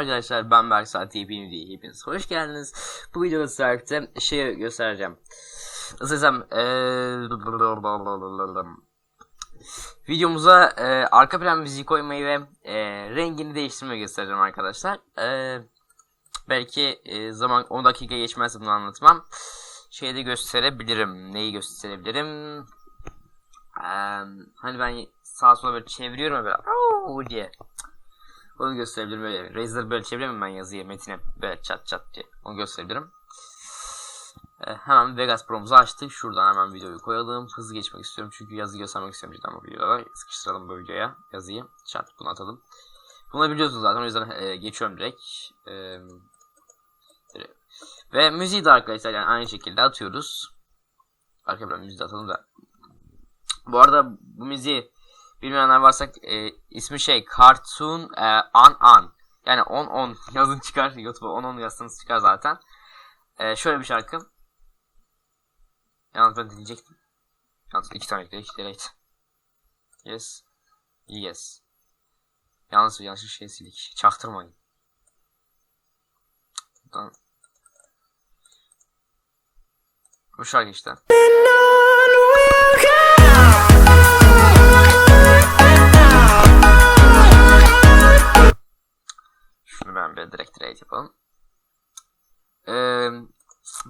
arkadaşlar ben Berksal TV diye hepiniz hoş geldiniz. Bu videoda sizlerle şey göstereceğim. Nasıl desem eee, videomuza eee, arka plan müziği koymayı ve eee, rengini değiştirmeyi göstereceğim arkadaşlar. Eee, belki eee, zaman 10 dakika geçmezse bunu anlatmam. Şeyde gösterebilirim. Neyi gösterebilirim? Eee, hani ben sağa sola böyle çeviriyorum böyle diye. Onu gösterebilirim böyle. Razer böyle çeviremem ben yazıyı metine böyle çat çat diye. Onu gösterebilirim. Ee, hemen Vegas Pro'muzu açtık. Şuradan hemen videoyu koyalım. Hızlı geçmek istiyorum çünkü yazı göstermek istiyorum cidden bu videoda. Sıkıştıralım bu videoya yazıyı. Çat bunu atalım. Bunu biliyorsunuz zaten o yüzden e, geçiyorum direkt. E. Ve müziği de arkadaşlar yani aynı şekilde atıyoruz. Arka plan müziği atalım da. Bu arada bu müziği bilmeyenler varsa e, ismi şey Cartoon e, An An. Yani 10 10 yazın çıkar YouTube'a 10 10 yazsanız çıkar zaten. E, şöyle bir şarkı. Yalnız ben dinleyecektim. Yalnız iki tane ekledik. Delete. Yes. Yes. Yalnız yanlış şey sildik. Çaktırmayın. Buradan. Bu şarkı işte. Bir direkt rate yapalım. Ee,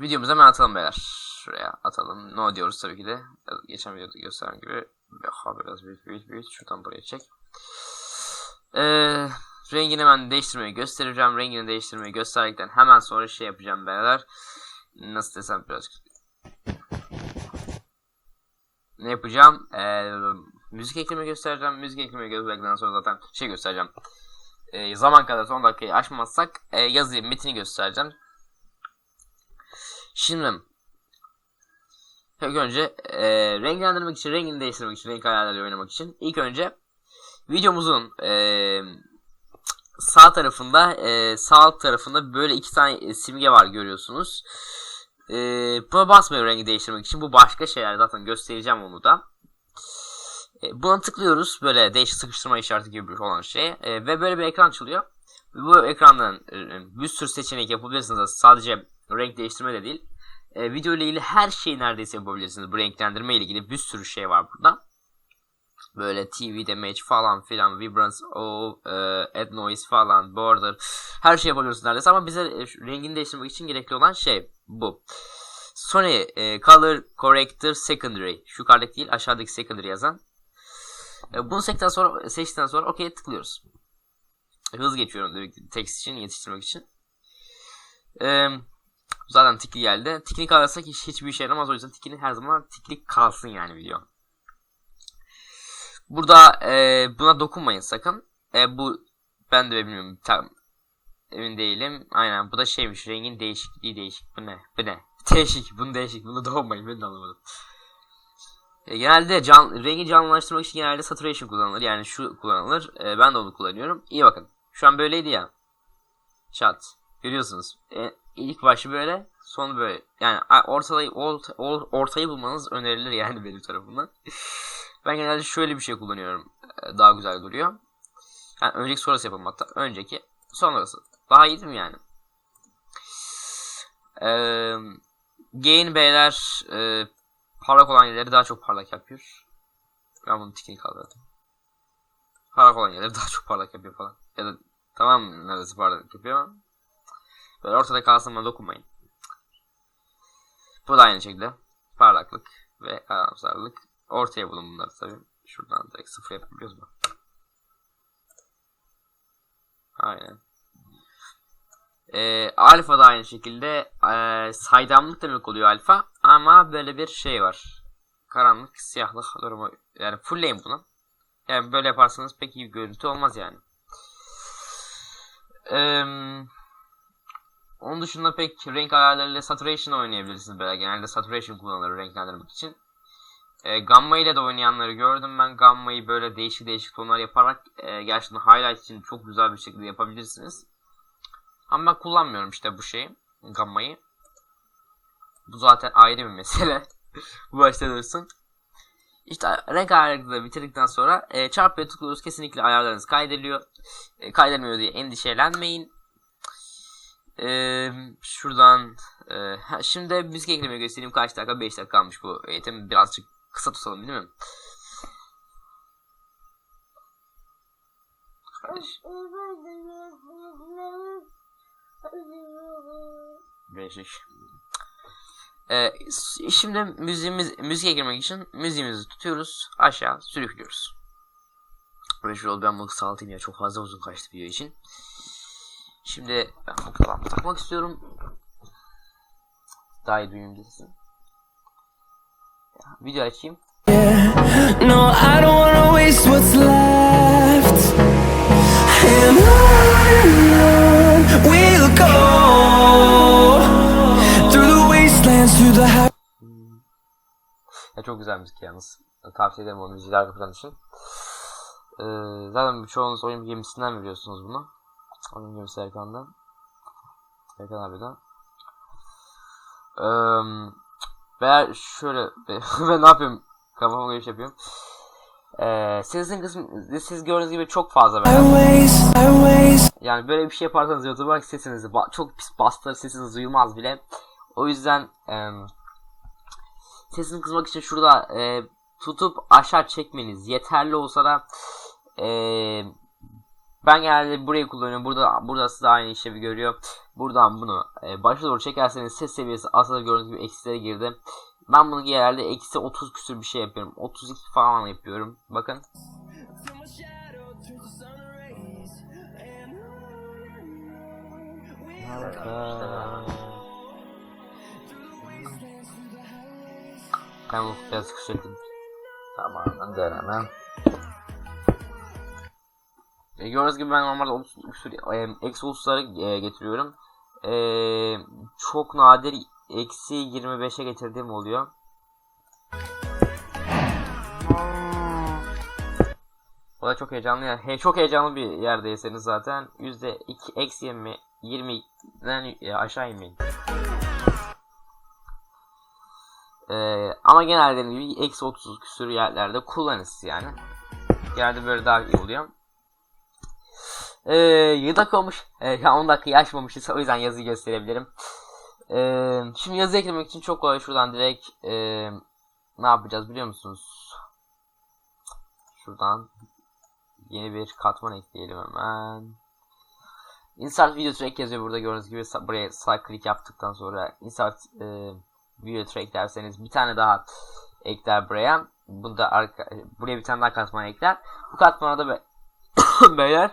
videomuzu hemen atalım beyler. Şuraya atalım. No diyoruz tabii ki de. Geçen videoda gösteren gibi. Ha, biraz büyük büyük büyük. Şuradan buraya çek. Ee, rengini ben değiştirmeyi göstereceğim. Rengini değiştirmeyi gösterdikten hemen sonra şey yapacağım beyler. Nasıl desem biraz ne yapacağım? Ee, müzik ekleme göstereceğim. Müzik ekleme gösterdikten sonra zaten şey göstereceğim. Ee, zaman kadar son dakikayı aşmazsak e, yazıyı metini göstereceğim. Şimdi ilk önce e, renklendirmek için, rengini değiştirmek için, renk ayarlarıyla oynamak için ilk önce videomuzun e, sağ tarafında e, sağ tarafında böyle iki tane e, simge var görüyorsunuz. E, buna basmıyor rengi değiştirmek için. Bu başka şeyler zaten göstereceğim onu da. E, buna tıklıyoruz. Böyle değişik sıkıştırma işareti gibi olan şey. E, ve böyle bir ekran çıkıyor. Bu ekrandan e, bir sürü seçenek yapabilirsiniz. Sadece renk değiştirme de değil. E, video ile ilgili her şeyi neredeyse yapabilirsiniz. Bu renklendirme ile ilgili bir sürü şey var burada. Böyle TV damage falan filan, vibrance, o, e, add noise falan, border. Her şey yapabiliyorsunuz neredeyse ama bize e, rengini değiştirmek için gerekli olan şey bu. Sony e, Color Corrector Secondary. Şu yukarıdaki değil aşağıdaki secondary yazan. E, bunu seçtikten sonra, seçtikten sonra OK'ye tıklıyoruz. Hız geçiyorum text için yetiştirmek için. E, zaten tikli geldi. Tikini kalırsak hiç, hiçbir işe yaramaz o yüzden tikini her zaman tikli kalsın yani video. Burada e, buna dokunmayın sakın. E, bu ben de bilmiyorum tam emin değilim. Aynen bu da şeymiş rengin değişikliği değişik. Bu ne? Bu ne? Değişik. Bunu değişik. Bunu doğmayın. Ben de anlamadım. E, genelde can, rengi canlılaştırmak için genelde saturation kullanılır. Yani şu kullanılır. E, ben de onu kullanıyorum. İyi bakın. Şu an böyleydi ya. Chat. Görüyorsunuz. E, ilk başı böyle. Son böyle. Yani ortayı, orta, ortayı bulmanız önerilir yani benim tarafımdan. ben genelde şöyle bir şey kullanıyorum. E, daha güzel duruyor. Yani önceki sonrası yapalım hatta. Önceki sonrası. Daha iyi değil mi yani? Eee Gain beyler e, parlak olan yerleri daha çok parlak yapıyor. Ben bunu tikini kaldırdım. Parlak olan yerleri daha çok parlak yapıyor falan. Ya da tamam neredeyse parlak yapıyor ama böyle ortada kalsın bana dokunmayın. Bu da aynı şekilde parlaklık ve karamsarlık. Ortaya bulun bunları tabi. Şuradan direkt sıfır yapabiliyoruz mu? Aynen. E, alfa da aynı şekilde e, saydamlık demek oluyor alfa ama böyle bir şey var. Karanlık, siyahlık durumu. Yani fullleyin bunu. Yani böyle yaparsanız pek iyi bir görüntü olmaz yani. Ee, onun dışında pek renk ayarlarıyla saturation oynayabilirsiniz böyle. Genelde saturation kullanılır renklendirmek için. E, gamma ile de oynayanları gördüm ben. Gamma'yı böyle değişik değişik tonlar yaparak e, gerçekten highlight için çok güzel bir şekilde yapabilirsiniz. Ama ben kullanmıyorum işte bu şeyi. Gamma'yı. Bu zaten ayrı bir mesele. bu başta dursun. İşte renk ayarını bitirdikten sonra e, çarpıya tıklıyoruz. Kesinlikle ayarlarınız kaydediliyor. E, kaydedilmiyor diye endişelenmeyin. Ee, şuradan e, şimdi müzik eklemeyi göstereyim kaç dakika 5 dakika kalmış bu eğitim birazcık kısa tutalım değil mi? Beşik. Ee, şimdi müziğimiz müzik eklemek için müziğimizi tutuyoruz aşağı sürüklüyoruz. Ve şu yol ben bunu kısaltayım ya çok fazla uzun kaçtı video için. Şimdi ben falan takmak istiyorum. Daha iyi duyayım diyesin. Video açayım. No, I don't wanna waste what's left. And Ya çok güzel müzik yalnız. Tavsiye ederim o müziği arka için. Ee, zaten çoğunuz oyun gemisinden biliyorsunuz bunu. Oyun gemisi Erkan'dan. Erkan abiden. Ee, ben şöyle ben ne yapıyorum? Kafama göre yapıyorum. Ee, sesin kısmı siz gördüğünüz gibi çok fazla Yani böyle bir şey yaparsanız YouTube'a sesinizi çok pis bastırır sesiniz duyulmaz bile. O yüzden em, sesini kısmak için şurada e, tutup aşağı çekmeniz yeterli olsa da e, ben genelde burayı kullanıyorum. Burada burası da aynı işlevi görüyor. Buradan bunu e, başa doğru çekerseniz ses seviyesi aslında gördüğünüz gibi eksilere girdi. Ben bunu genelde eksi 30 küsür bir şey yapıyorum. 32 falan yapıyorum. Bakın. till highways. Ben bu biraz kısalttım. Tamam denemem. E, gördüğünüz gibi ben normalde 30 küsur e, eksi 30'ları e, getiriyorum. E, çok nadir eksi 25'e getirdiğim oluyor. O da çok heyecanlı yani. He, çok heyecanlı bir yerdeyseniz zaten yüzde iki eksi 20 20'den e, aşağı inmeyin. Ee, ama genelde dediğim gibi eksi 30 küsur yerlerde kullanırız yani. Genelde böyle daha iyi oluyor. Ee, 7 dakika olmuş. Ee, ya 10 dakika açmamışız. O yüzden yazıyı gösterebilirim. Ee, şimdi yazı eklemek için çok kolay. Şuradan direkt ee, ne yapacağız biliyor musunuz? Şuradan yeni bir katman ekleyelim hemen. Insert video track yazıyor burada gördüğünüz gibi buraya sağ klik yaptıktan sonra insert e, video track derseniz bir tane daha ekler buraya. Bu da arka, buraya bir tane daha katman ekler. Bu katmana da be- beyler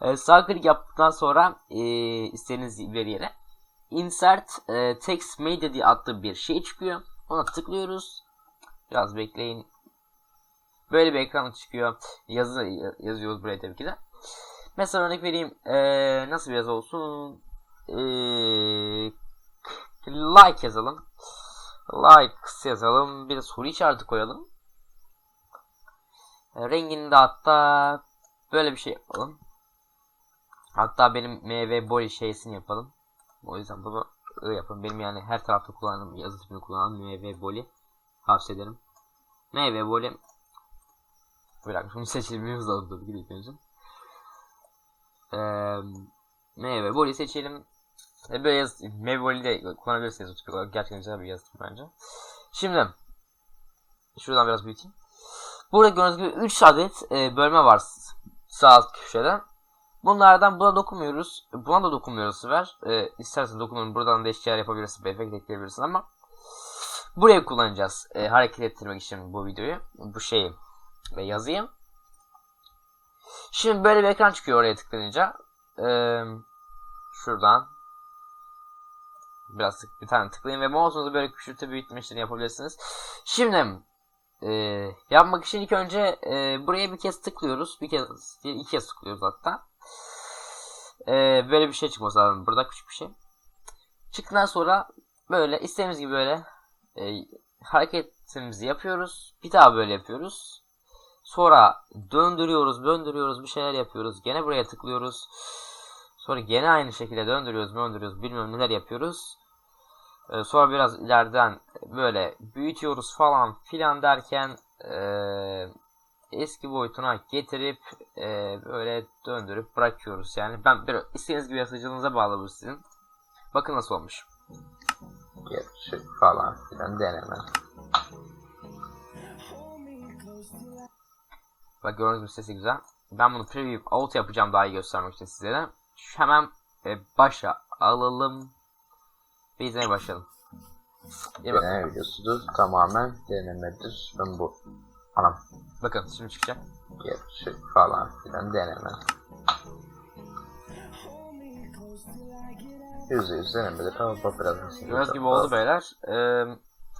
e, sağ klik yaptıktan sonra e, istediğiniz bir yere insert e, text media diye adlı bir şey çıkıyor. Ona tıklıyoruz. Biraz bekleyin. Böyle bir ekran çıkıyor. Yazı yazıyoruz buraya tabii ki de. Mesela örnek vereyim. Ee, nasıl bir yazı olsun? Ee, like yazalım. Likes yazalım. Bir de soru işareti koyalım. E, rengini de hatta böyle bir şey yapalım. Hatta benim MV body şeysini yapalım. O yüzden bunu I yapalım. Benim yani her tarafta kullandığım yazı tipini kullanan MV body tavsiye ederim. MV body bir dakika şunu seçilmemiz lazım tabii ki de ilk önce. Ee, meyve boli seçelim. E, böyle yaz, meyve boli de kullanabilirsiniz otomatik olarak. Gerçekten güzel bir yazı bence. Şimdi şuradan biraz büyüteyim. Burada gördüğünüz gibi 3 adet e, bölme var sağ alt köşede. Bunlardan buna dokunmuyoruz. Buna da dokunmuyoruz bu sefer. E, istersen dokunun buradan değişik şeyler yapabilirsin. Efekt ekleyebilirsin ama buraya kullanacağız. E, hareket ettirmek için bu videoyu. Bu şeyi ve yazayım. Şimdi böyle bir ekran çıkıyor oraya tıklayınca. Ee, şuradan biraz tık, bir tane tıklayın ve mouse'unuzu böyle küçültüp büyütme işlemi yapabilirsiniz. Şimdi e, yapmak için ilk önce e, buraya bir kez tıklıyoruz. Bir kez iki kez tıklıyoruz hatta. E, böyle bir şey çıkması lazım. Burada küçük bir şey. Çıktıktan sonra böyle istediğimiz gibi böyle e, hareketimizi yapıyoruz. Bir daha böyle yapıyoruz. Sonra döndürüyoruz, döndürüyoruz, bir şeyler yapıyoruz. Gene buraya tıklıyoruz. Sonra gene aynı şekilde döndürüyoruz, döndürüyoruz, bilmiyorum neler yapıyoruz. Ee, sonra biraz ileriden böyle büyütüyoruz falan filan derken ee, eski boyutuna getirip ee, böyle döndürüp bırakıyoruz. Yani ben böyle istediğiniz gibi yazıcınıza bağlı bu sizin. Bakın nasıl olmuş. Gerçek falan filan deneme. Bak gördüğünüz gibi sesi güzel. Ben bunu preview out yapacağım daha iyi göstermek için sizlere. Şu hemen e, başa alalım. İzlemeye başlayalım. İyi bakın. Deneme videosudur. Tamamen denemedir. Ben bu. Anam. Bakın şimdi çıkacak. Gerçek falan filan deneme. Yüzde yüz denemedir ama bak biraz. Gördüğünüz gibi oldu beyler. Ee,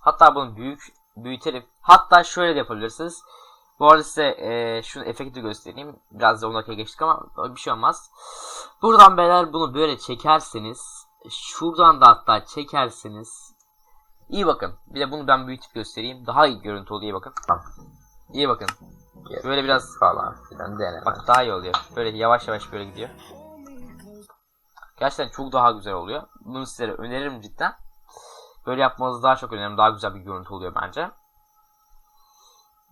hatta bunu büyük büyütelim. Hatta şöyle de yapabilirsiniz. Bu arada size e, şu efekti göstereyim. Biraz da 10 dakika geçtik ama bir şey olmaz. Buradan beyler bunu böyle çekerseniz. Şuradan da hatta çekerseniz. İyi bakın. Bir de bunu ben büyütüp göstereyim. Daha iyi görüntü oluyor. İyi bakın. İyi bakın. Böyle biraz falan filan deneme. Bak daha iyi oluyor. Böyle yavaş yavaş böyle gidiyor. Gerçekten çok daha güzel oluyor. Bunu sizlere öneririm cidden. Böyle yapmanızı daha çok öneririm. Daha güzel bir görüntü oluyor bence.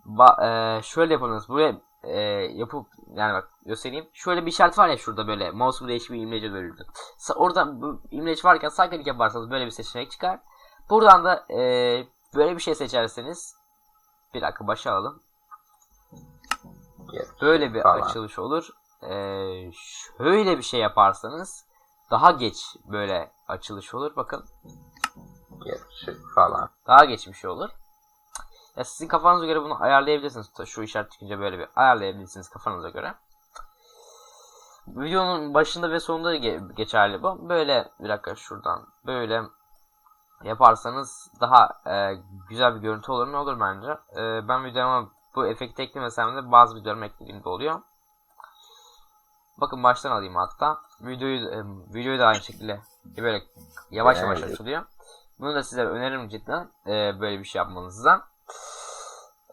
Ba eee, şöyle yapabilirsiniz. Buraya eee, yapıp yani bak göstereyim. Şöyle bir işaret var ya şurada böyle mouse'u değişik bir imlece bölüldü. Orada bu imleç varken sağ klik yaparsanız böyle bir seçenek çıkar. Buradan da eee, böyle bir şey seçerseniz bir dakika başa alalım. Böyle bir falan. açılış olur. Ee, şöyle bir şey yaparsanız daha geç böyle açılış olur. Bakın Gerçek falan. daha geç bir şey olur. Ya sizin kafanıza göre bunu ayarlayabilirsiniz. Şu işaret çıkınca böyle bir ayarlayabilirsiniz kafanıza göre. Videonun başında ve sonunda ge- geçerli bu. Böyle bir dakika şuradan böyle yaparsanız daha e, güzel bir görüntü olur ne olur bence. E, ben videoma bu efekti eklemesem de bazı videolarım eklediğimde oluyor. Bakın baştan alayım hatta. Videoyu e, videoyu da aynı şekilde böyle yavaş yavaş açılıyor. Bunu da size öneririm cidden e, böyle bir şey yapmanızdan.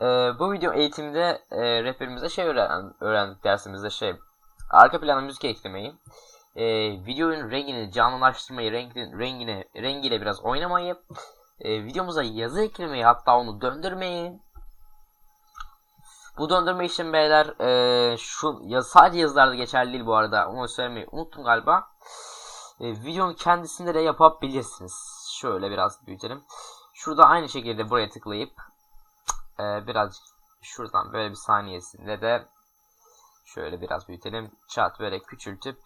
E, bu video eğitimde e, rehberimizde şey öğren, öğrendik dersimizde şey arka plana müzik eklemeyi e, videonun rengini canlılaştırmayı rengini, rengine, rengiyle biraz oynamayı e, videomuza yazı eklemeyi hatta onu döndürmeyi. Bu döndürme için beyler e, şu ya sadece yazılarda geçerli değil bu arada onu söylemeyi unuttum galiba. E, videonun kendisinde de yapabilirsiniz. Şöyle biraz büyütelim. Şurada aynı şekilde buraya tıklayıp e, birazcık şuradan böyle bir saniyesinde de şöyle biraz büyütelim çat böyle küçültüp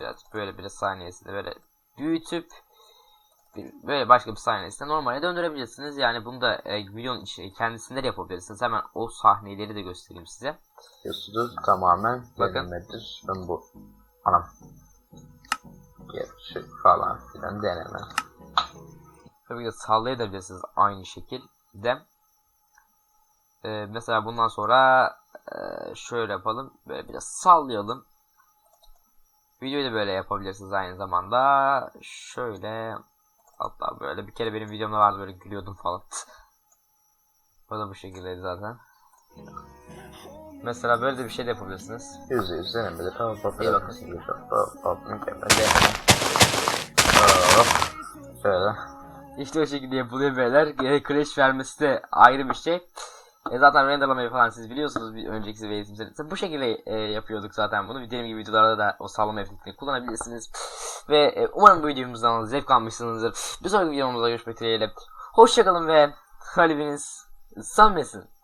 biraz böyle bir saniyesinde böyle büyütüp bir- böyle başka bir saniyesinde normale döndürebilirsiniz. Yani bunu da e, videonun içi, kendisinde de yapabilirsiniz. Hemen o sahneleri de göstereyim size. Videosudur. Tamamen Bakın. denemedir. Ben bu. Anam. Gerçek falan filan deneme. Tabii ki sallayabilirsiniz aynı şekilde. E, mesela bundan sonra e, şöyle yapalım. Böyle biraz sallayalım. Videoyu da böyle yapabilirsiniz aynı zamanda. Şöyle hatta böyle bir kere benim videomda vardı böyle gülüyordum falan. o da bu şekildeydi zaten. Mesela böyle de bir şey de yapabilirsiniz. Yüzde yüz İyi biraz bakın. mükemmel. Şöyle. İşte o şekilde yapılıyor beyler. Crash vermesi de ayrı bir şey. E zaten renderlamayı falan siz biliyorsunuz bir önceki seviye eğitimlerimizde. Bu şekilde e, yapıyorduk zaten bunu. Dediğim gibi videolarda da o sallama efektini kullanabilirsiniz. Ve e, umarım bu videomuzdan zevk almışsınızdır. Bir sonraki videomuzda görüşmek dileğiyle. Hoşçakalın ve kalbiniz sanmasın.